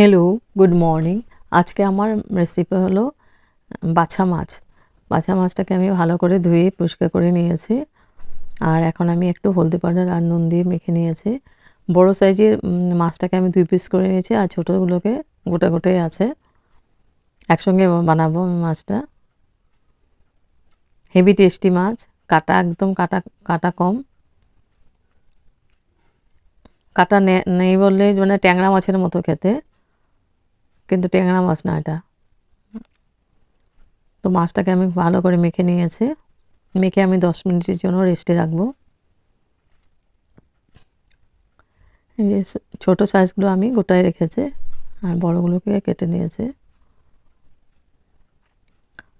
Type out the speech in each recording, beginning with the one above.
Hello good morning আজকে আমার recipe হলো বাছা মাছ। বাছা মাছটাকে আমি ভালো করে ধুয়ে পরিষ্কার করে নিয়েছি। আর এখন আমি একটু হলদি পাউডার আর নুন দিয়ে মেখে নিয়েছি। বড় সাইজের মাছটাকে আমি দুই পিস করে নিয়েছি আর ছোটোগুলোকে গোটা গোটাই আছে। একসঙ্গে বানাবো আমি মাছটা। হেভি টেস্টি মাছ, কাটা একদম কাটা কাটা কম। কাটা নেই বললে মানে ট্যাংরা মাছের মতো খেতে। কিন্তু ট্যাংরা মাছ না এটা। তো মাছটাকে আমি ভালো করে মেখে নিয়েছি। মেখে আমি দশ মিনিটের জন্য রেস্টে রাখব। ছোটো সাইজগুলো আমি গোটায় রেখেছি আর বড়গুলোকে কেটে নিয়েছি।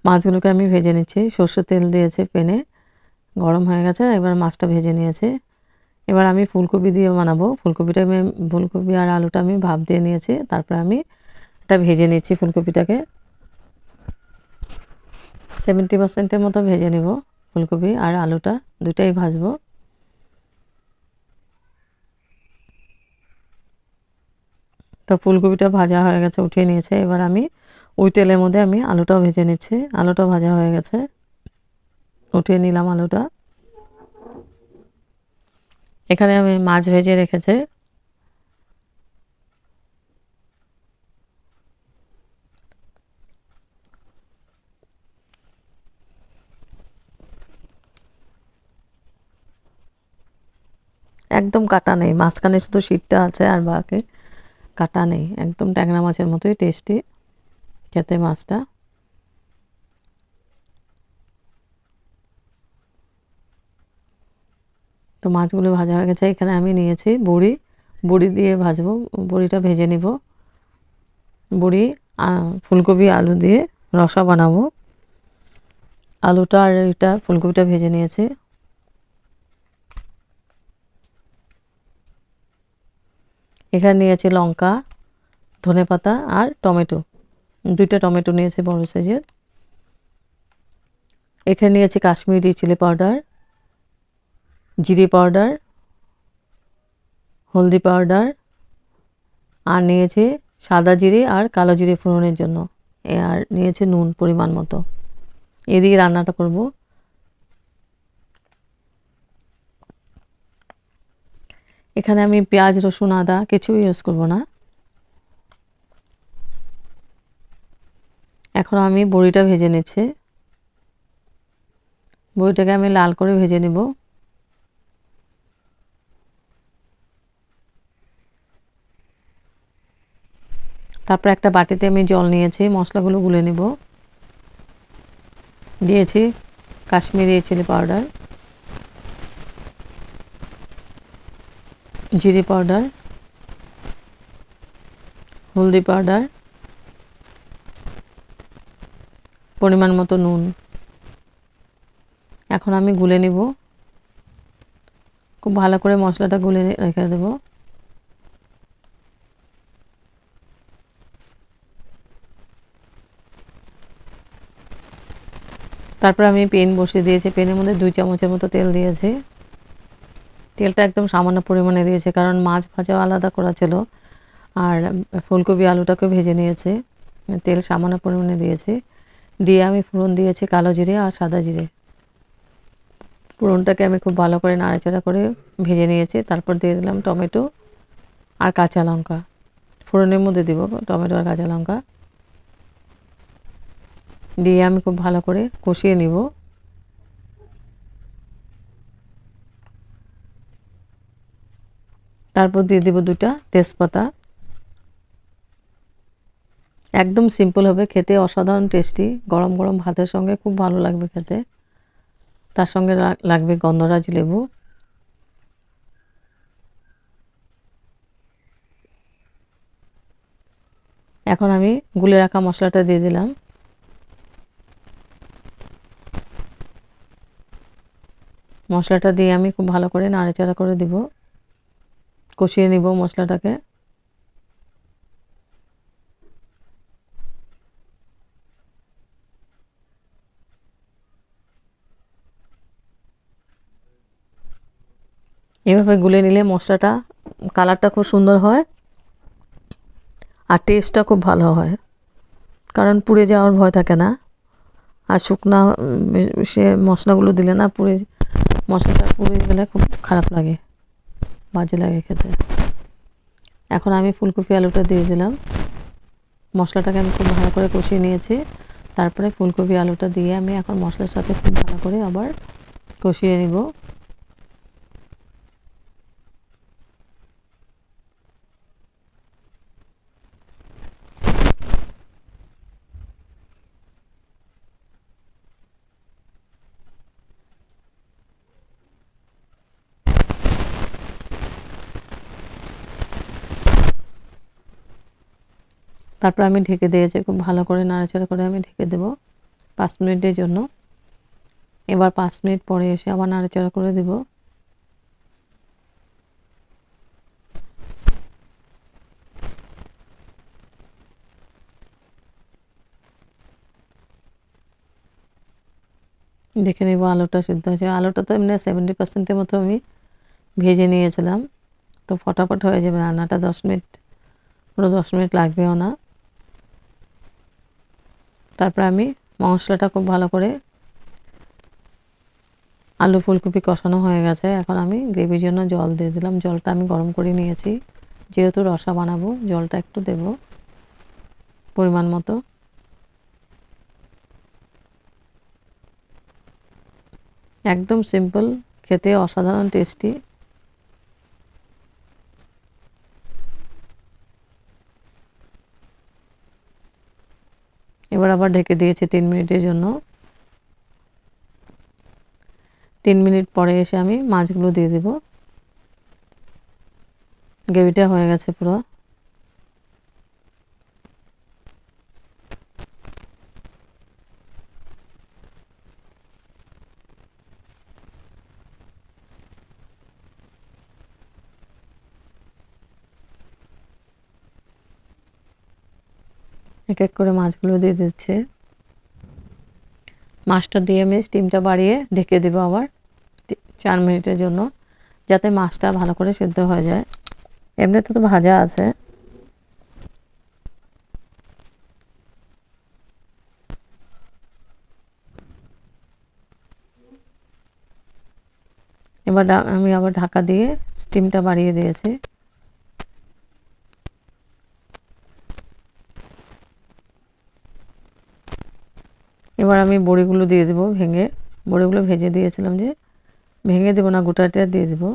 মাছগুলোকে আমি ভেজে নিচ্ছি। সর্ষের তেল দিয়েছে পেনে, গরম হয়ে গেছে, এবার মাছটা ভেজে নিয়েছি। এবার আমি ফুলকপি দিয়ে বানাবো। ফুলকপিটা আমি ফুলকপি আর আলুটা আমি ভাপ দিয়ে নিয়েছি। তারপরে আমি এটা ভেজে নিচ্ছি ফুলকপিটাকে। সেভেন্টি পার্সেন্টের মতো ভেজে নেব ফুলকপি আর আলুটা দুটাই ভাজবো। তো ফুলকপিটা ভাজা হয়ে গেছে, উঠিয়ে নিয়েছে। এবার আমি ওই তেলের মধ্যে আমি আলুটাও ভেজে নিচ্ছি। আলুটা ভাজা হয়ে গেছে। উঠিয়ে নিলাম আলুটা। এখানে আমি মাছ ভেজে রেখেছি। একদম কাটা নেই। মাঝখানে শুধু শীতটা আছে আর বাকি কাটা নেই। একদম ট্যাংরা মাছের মতোই টেস্টি খেতে মাছটা। তো মাছগুলো ভাজা হয়ে গেছে। এখানে আমি নিয়েছি বড়ি। বড়ি দিয়ে ভাজবো। বড়িটা ভেজে নিব। বড়ি ফুলকপি, আলু দিয়ে রসা বানাবো। আলুটা আর এটা ফুলকপিটা ভেজে নিয়েছি। এখানে নিয়েছি লঙ্কা ধনেপাতা আর টমেটো। দুইটা টমেটো নিয়েছি বড় সাইজের। এখানে নিয়েছি কাশ্মীরি চিলি পাউডার, জিরে পাউডার, হলদি পাউডার আর নিয়েছি সাদা জিরে আর কালো জিরে ফোড়নের জন্য। আর নিয়েছি নুন পরিমাণ মতো। এদিকে রান্নাটা করব। এখানে আমি পেঁয়াজ, রসুন, আদা কিছু ইউজ করব না। এখন আমি বড়িটা ভেজে নিচ্ছি। বড়িটাকে আমি লাল করে ভেজে নেব। তারপর একটা বাটিতে আমি জল নিয়েছি, মশলাগুলো গুলে নেব। দিয়েছি কাশ্মীরি চিলি পাউডার। জিরে পাউডার, হলদি পাউডার, পরিমাণ মতো নুন। এখন আমি গুলে নিব। খুব ভালো করে মশলাটা গুলে রেখে দেবো। তারপর আমি পেন বসিয়ে দিয়েছি। পেনের মধ্যে দুই চামচের মতো তেল দিয়েছি। তেলটা একদম সামান্য পরিমাণে দিয়েছে, কারণ মাছ ভাজাও আলাদা করা ছিল। আর ফুলকপি আলুটাকে ভেজে নিয়েছে। তেল সামান্য পরিমাণে দিয়েছে। দিয়ে আমি ফোড়ন দিয়েছি কালো জিরে আর সাদা জিরে। ফোড়নটাকে আমি খুব ভালো করে নাড়াচাড়া করে ভেজে নিয়েছি। তারপর দিয়ে দিলাম টমেটো আর কাঁচা লঙ্কা। ফোড়নের মধ্যে দিব টমেটো আর কাঁচা লঙ্কা। দিয়ে আমি খুব ভালো করে কষিয়ে নিব। তারপর দিয়ে দেব দুটা তেজপাতা। একদম সিম্পল হবে, খেতে অসাধারণ টেস্টি গরম গরম ভাতের সঙ্গে খুব ভালো লাগবে খেতে। তার সঙ্গে লাগবে গন্ধরাজ লেবু। এখন আমি গুলে রাখা মশলাটা দিয়ে দিলাম। মশলাটা দিয়ে আমি খুব ভালো করে নাড়াচাড়া করে দিব। কষিয়ে নিব মশলাটাকে। এভাবে গুলে নিলে মশলাটা, কালারটা খুব সুন্দর হয় আর টেস্টটা খুব ভালো হয়। কারণ পুড়ে যাওয়ার ভয় থাকে না। আর শুকনা সে মশলাগুলো দিলে না পুড়ে, মশলাটা পুড়ে গেলে খুব খারাপ লাগে। বাজে লাগে খেতে। এখন আমি ফুলকপি আলুটা দিয়ে দিলাম। মশলাটাকে আমি খুব ভালো করে কষিয়ে নিয়েছি। তারপরে ফুলকপি আলুটা দিয়ে আমি এখন মশলার সাথে খুব ভালো করে আবার কষিয়ে নিব। তারপর আমি ঢেকে দিয়েছি, খুব ভালো করে নাড়াচাড়া করে আমি ঢেকে দেব পাঁচ মিনিটের জন্য। এবার পাঁচ মিনিট পরে এসে আবার নাড়াচাড়া করে দেব। দেখে নেব আলুটা সিদ্ধ হয়েছে। আলুটা তো এমনি সেভেন্টি পার্সেন্টের মতো আমি ভেজে নিয়েছিলাম। তো ফটাফট হয়ে যাবে রান্নাটা। দশ মিনিট, পুরো দশ মিনিট লাগবেও না। তারপর আমি মশলাটা খুব ভালো করে আলু ফুলকপি কষানো হয়ে গেছে। এখন আমি গ্রেভির জন্য জল দিয়ে দিলাম। জলটা আমি গরম করে নিয়েছি। যেহেতু রসা বানাবো, জলটা একটু দেব পরিমাণ মতো। একদম সিম্পল খেতে অসাধারণ টেস্টি এবার আবার ঢেকে দিয়েছি তিন মিনিটের জন্য। তিন মিনিট পরে এসে আমি মাছগুলো দিয়ে দেব। গ্রেভিটা হয়ে গেছে পুরো। এক এক করে মাছগুলো দিয়ে দিচ্ছে। মাছটা দিয়ে আমি স্টিমটা বাড়িয়ে ঢেকে দেবো আবার চার মিনিটের জন্য, যাতে মাছটা ভালো করে সেদ্ধ হয়ে যায়। এমনিতে তো ভাজা আছে। এবার আমি আবার ঢাকা দিয়ে স্টিমটা বাড়িয়ে দিয়েছি। এবার আমি বড়িগুলো দিয়ে দেবো ভেঙে। বড়িগুলো ভেজে দিয়েছিলাম যে ভেঙে দেবো না, গোটাটা দিয়ে দেবো।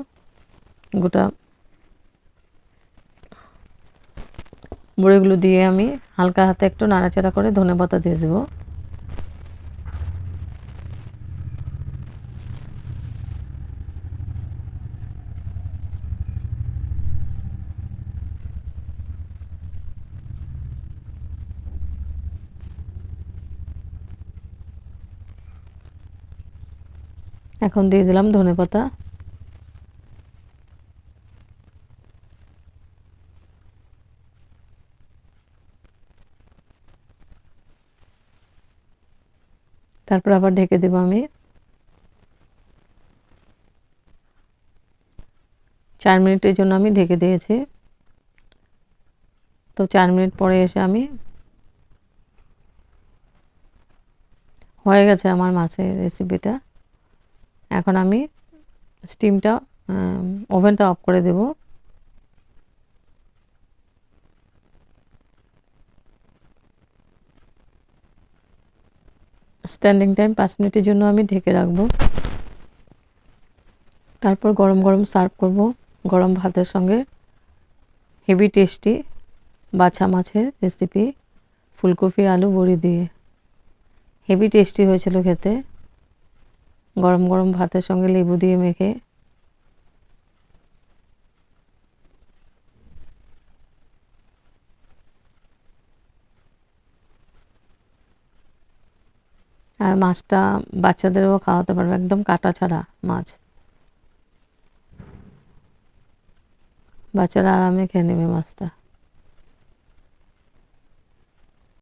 গোটা বড়িগুলো দিয়ে আমি হালকা হাতে একটু নাড়াচাড়া করে ধনে পাতা দিয়ে দেবো। এখন দিয়ে দিলাম ধনে পাতা। তারপর আবার ঢেকে দেবো আমি। চার মিনিটের জন্য আমি ঢেকে দিয়েছি। তো চার মিনিট পরে এসে আমি হয়ে গেছে আমার মাছের রেসিপিটা এখন আমি স্টিমটা ওভেনটা অফ করে দেব। স্ট্যান্ডিং টাইম পাঁচ মিনিটের জন্য আমি ঢেকে রাখব। তারপর গরম গরম সার্ভ করব, গরম ভাতের সঙ্গে। হেভি টেস্টি বাছা মাছের রেসিপি ফুলকপি, আলু, বড়ি দিয়ে। হেভি টেস্টি হয়েছিল খেতে। গরম গরম ভাতের সঙ্গে লেবু দিয়ে মেখে। আর মাছটা বাচ্চাদেরও খাওয়াতে পারবে, একদম কাটা ছাড়া মাছ। বাচ্চারা আরামে খেয়ে নেবে মাছটা।